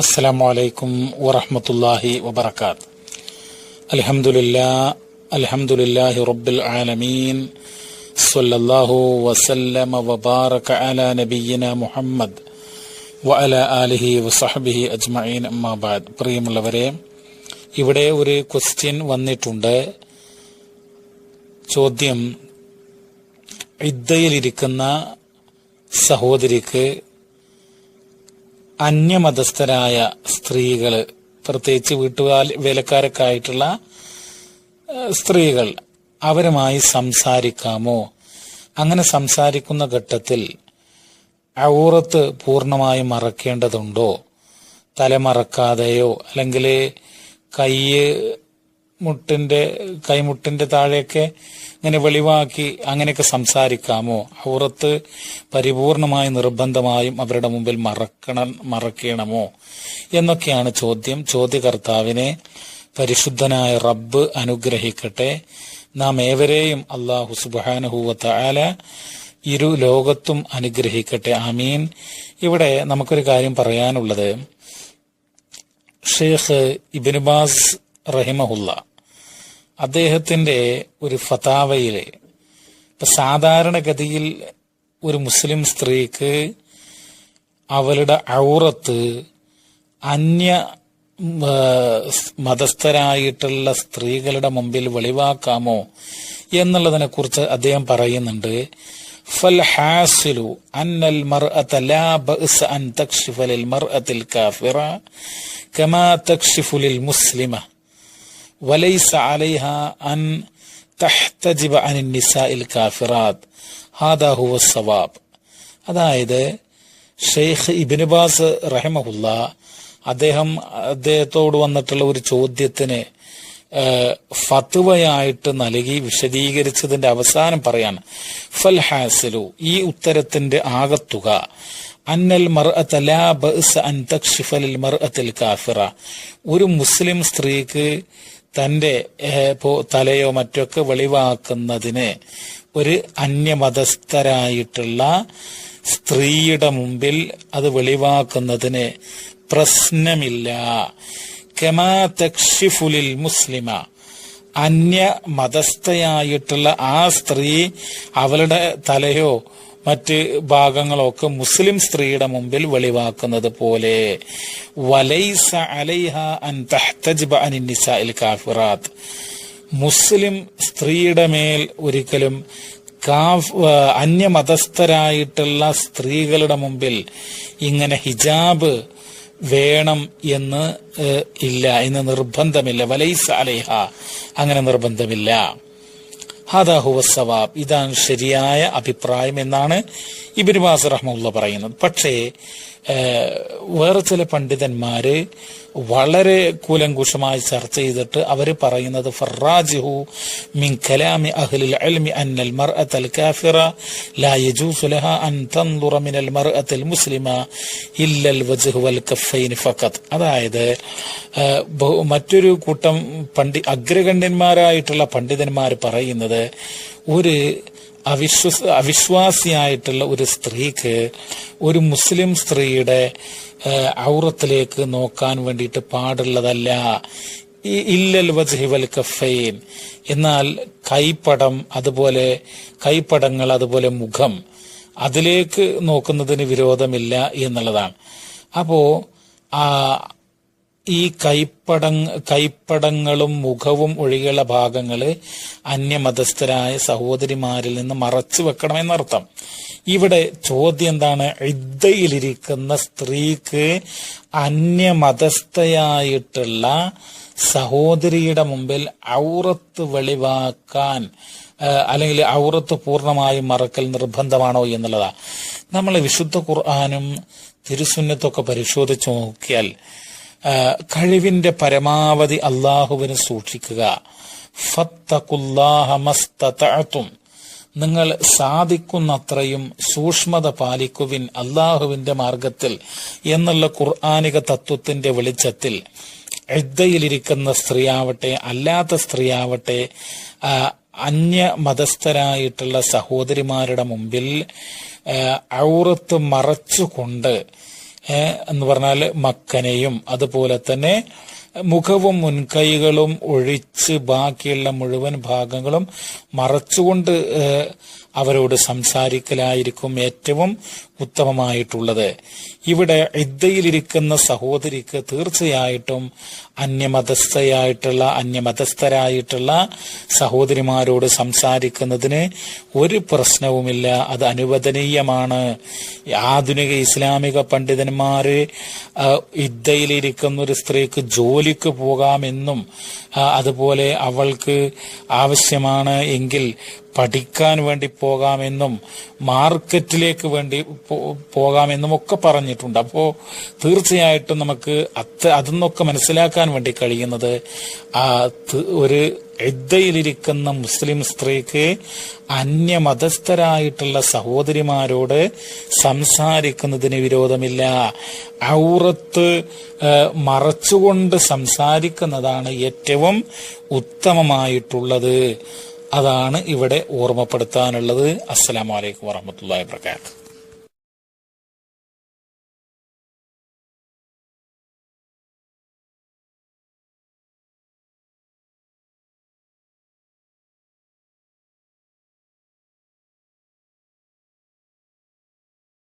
അസ്സലാമു അലൈക്കും വറഹമത്തല്ലാഹി വബർക്കാത്ത് അലഹമുല്ലാ അലഹമുല്ലാഹി റബ്ബിൽ ആലമീൻ. സല്ലല്ലാഹു വസല്ലമ വബാറക അല നബിയിന മുഹമ്മദ് വഅല ആലിഹി വസഹബിഹി അജ്മഈൻ. അമ്മാബാദ് പ്രിയമുള്ളവരെ ഇവിടെ ഒരു ക്വസ്റ്റ്യൻ വന്നിട്ടുണ്ട്. ചോദ്യം ഇദ്ദയിലിരിക്കുന്ന സഹോദരിക്ക് അന്യമതസ്ഥരായ സ്ത്രീകൾ പ്രത്യേകിച്ച് വീട്ടുകാൽ വേലക്കാരൊക്കെ ആയിട്ടുള്ള സ്ത്രീകൾ അവരുമായി സംസാരിക്കാമോ? അങ്ങനെ സംസാരിക്കുന്ന ഘട്ടത്തിൽ ഔറത്ത് പൂർണമായി മറക്കേണ്ടതുണ്ടോ? തലമറക്കാതെയോ അല്ലെങ്കിൽ കൈ മുട്ടിന്റെ കൈമുട്ടിന്റെ താഴെയൊക്കെ ഇങ്ങനെ വെളിവാക്കി അങ്ങനെയൊക്കെ സംസാരിക്കാമോ? ഔറത്ത് പരിപൂർണമായും നിർബന്ധമായും അവരുടെ മുമ്പിൽ മറക്കണം മറക്കണമോ? എന്നൊക്കെയാണ് ചോദ്യം. ചോദ്യകർത്താവിനെ പരിശുദ്ധനായ റബ്ബ് അനുഗ്രഹിക്കട്ടെ. നാം ഏവരെയും അള്ളാഹു സുബാനുഹൂവത്ത ഇരു ലോകത്തും അനുഗ്രഹിക്കട്ടെ. ആമീൻ. ഇവിടെ നമുക്കൊരു കാര്യം പറയാനുള്ളത്. ഷെയ്ഖ് ഇബിനുബാസ് റഹിമഹുല്ല അദ്ദേഹത്തിന്റെ ഒരു ഫതാവയിൽ ഇപ്പൊ സാധാരണഗതിയിൽ ഒരു മുസ്ലിം സ്ത്രീക്ക് അവളുടെ ഔറത്ത് അന്യ മതസ്ഥരായിട്ടുള്ള സ്ത്രീകളുടെ മുമ്പിൽ വെളിവാക്കാമോ എന്നുള്ളതിനെ കുറിച്ച് അദ്ദേഹം പറയുന്നുണ്ട്. ലിൽ മർഅത്തിൽ കാഫിറ കമാ വലൈസ അലൈഹ അൻ തഹ്തജിബ അനിൻ നിസാഇൽ കാഫിറാത്ത് ഹാദാ ഹുവ സവാബ്. അതായത് ഷെയ്ഖ് ഇബിനുബാസ് റഹമഹുല്ല അദ്ദേഹം അദ്ദേഹത്തോട് വന്നിട്ടുള്ള ഒരു ചോദ്യത്തിന് ഫത്വയായിട്ട് നൽകി വിശദീകരിച്ചതിന്റെ അവസാനം പറയാണ് ഫൽ ഹാസിലു ഈ ഉത്തരത്തിന്റെ ആകത്തുക അന്നൽ ഒരു മുസ്ലിം സ്ത്രീക്ക് തന്റെ തലയോ മറ്റൊക്കെ വെളിവാക്കുന്നതിന് ഒരു അന്യമതസ്ഥരായിട്ടുള്ള സ്ത്രീയുടെ മുമ്പിൽ അത് വെളിവാക്കുന്നതിന് പ്രശ്നമില്ല. കമാ തക്ഷിഫുലിൽ മുസ്ലിമ. അന്യ മതസ്ഥയായിട്ടുള്ള ആ സ്ത്രീ അവളുടെ തലയോ മറ്റ് ഭാഗങ്ങളൊക്കെ മുസ്ലിം സ്ത്രീയുടെ മുമ്പിൽ വെളിവാക്കുന്നത് പോലെ വലൈസ അൻ കാഫിറാത്ത് മുസ്ലിം സ്ത്രീയുടെ മേൽ ഒരിക്കലും അന്യമതസ്ഥരായിട്ടുള്ള സ്ത്രീകളുടെ മുമ്പിൽ ഇങ്ങനെ ഹിജാബ് വേണം എന്ന് ഇല്ല ഇന്ന് നിർബന്ധമില്ല. വലൈസ അലൈഹ അങ്ങനെ നിർബന്ധമില്ല. ഹാദാ ഹുവ സവാബ്. ഇതാണ് ശരിയായ അഭിപ്രായം എന്നാണ് ഇബിൻ ബാസ് റഹ്മുള്ള പറയുന്നത്. പക്ഷേ വേറെ ചില പണ്ഡിതന്മാര് വളരെ കൂലങ്കുഷമായി ചർച്ച ചെയ്തിട്ട് അവർ പറയുന്നത് ഫറാജിഹു മിൻ കലാമി അഹ്ലിൽ ഇൽമി അന്നൽ മർഅത്തൽ കാഫിറ ലാ യജൂസു ലഹ അൻ തൻദുറ മിനൽ മർഅത്തിൽ മുസ്ലിമ ഇല്ലൽ വജ്ഹു വൽ കഫൈൻ ഫഖത്ത് അതായത് മറ്റൊരു കൂട്ടം പണ്ഡി അഗ്രഗണ്യന്മാരായിട്ടുള്ള പണ്ഡിതന്മാർ പറയുന്നത് ഒരു അവിശ്വസ അവിശ്വാസിയായിട്ടുള്ള ഒരു സ്ത്രീക്ക് ഒരു മുസ്ലിം സ്ത്രീയുടെ ഔറത്തിലേക്ക് നോക്കാൻ വേണ്ടിയിട്ട് പാടുള്ളതല്ല. ഇല്ലൽ വജ്ഹി വൽ കഫൈൻ എന്നാൽ കൈപ്പടം അതുപോലെ കൈപ്പടങ്ങൾ അതുപോലെ മുഖം അതിലേക്ക് നോക്കുന്നതിന് വിരോധമില്ല എന്നുള്ളതാണ്. അപ്പോ ആ ഈ കൈപ്പടങ് കൈപ്പടങ്ങളും മുഖവും ഒഴികെയുള്ള ഭാഗങ്ങൾ അന്യമതസ്ഥരായ സഹോദരിമാരിൽ നിന്ന് മറച്ചു വെക്കണമെന്നർത്ഥം. ഇവിടെ ചോദ്യം എന്താണ്? ഇദ്ദയിലിരിക്കുന്ന സ്ത്രീക്ക് അന്യമതസ്ഥയായിട്ടുള്ള സഹോദരിയുടെ മുമ്പിൽ ഔറത്ത് വെളിവാക്കാൻ അല്ലെങ്കിൽ ഔറത്ത് പൂർണമായും മറക്കൽ നിർബന്ധമാണോ എന്നുള്ളതാ. നമ്മൾ വിശുദ്ധ ഖുർആാനും തിരുസുന്നത്തൊക്കെ പരിശോധിച്ചു നോക്കിയാൽ കഴിവിന്റെ പരമാവധി അള്ളാഹുവിന് സൂക്ഷിക്കുക. ഫത്തഖുല്ലാഹ മസ്തതഅതും. നിങ്ങൾ സാധിക്കുന്നത്രയും സൂക്ഷ്മത പാലിക്കുവിൻ അള്ളാഹുവിന്റെ മാർഗത്തിൽ എന്നുള്ള ഖുർആാനിക തത്വത്തിന്റെ വെളിച്ചത്തിൽ. ഇദ്ദയിലിരിക്കുന്ന സ്ത്രീയാവട്ടെ അല്ലാത്ത സ്ത്രീയാവട്ടെ അന്യ മതസ്ഥരായിട്ടുള്ള സഹോദരിമാരുടെ മുമ്പിൽ ഔറത്ത് മറച്ചുകൊണ്ട് എന്ന് പറഞ്ഞാൽ മക്കനെയും അതുപോലെ തന്നെ മുഖവും മുൻകൈകളും ഒഴിച്ച് ബാക്കിയുള്ള മുഴുവൻ ഭാഗങ്ങളും മറച്ചുകൊണ്ട് അവരോട് സംസാരിക്കലായിരിക്കും ഏറ്റവും ഉത്തമമായിട്ടുള്ളത്. ഇവിടെ ഇദ്ദയിലിരിക്കുന്ന സഹോദരിക്ക് തീർച്ചയായിട്ടും അന്യമതസ്ഥയായിട്ടുള്ള അന്യമതസ്ഥരായിട്ടുള്ള സഹോദരിമാരോട് സംസാരിക്കുന്നതിന് ഒരു പ്രശ്നവുമില്ല. അത് അനുവദനീയമാണ്. ആധുനിക ഇസ്ലാമിക പണ്ഡിതന്മാര് ഇദ്ദയിലിരിക്കുന്ന ഒരു സ്ത്രീക്ക് ജോലിക്ക് പോകാമെന്നും അതുപോലെ അവൾക്ക് ആവശ്യമാണ് എങ്കിൽ പഠിക്കാൻ വേണ്ടി പോകാമെന്നും മാർക്കറ്റിലേക്ക് വേണ്ടി പോകാമെന്നും ഒക്കെ പറഞ്ഞിട്ടുണ്ട്. അപ്പോൾ തീർച്ചയായിട്ടും നമുക്ക് അത് അതെന്നൊക്കെ മനസ്സിലാക്കാൻ വേണ്ടി കഴിയുന്നത് ഒരു എദ്ദയിലിരിക്കുന്ന മുസ്ലിം സ്ത്രീക്ക് അന്യമതസ്ഥരായിട്ടുള്ള സഹോദരിമാരോട് സംസാരിക്കുന്നതിന് വിരോധമില്ല. ഔറത്ത് മറച്ചുകൊണ്ട് സംസാരിക്കുന്നതാണ് ഏറ്റവും ഉത്തമമായിട്ടുള്ളത്. അതാണ് ഇവിടെ ഓർമ്മപ്പെടുത്താനുള്ളത്. അസ്സലാമലൈക്കും വറഹമത്തല്ലാ വാബർക്കാത്തു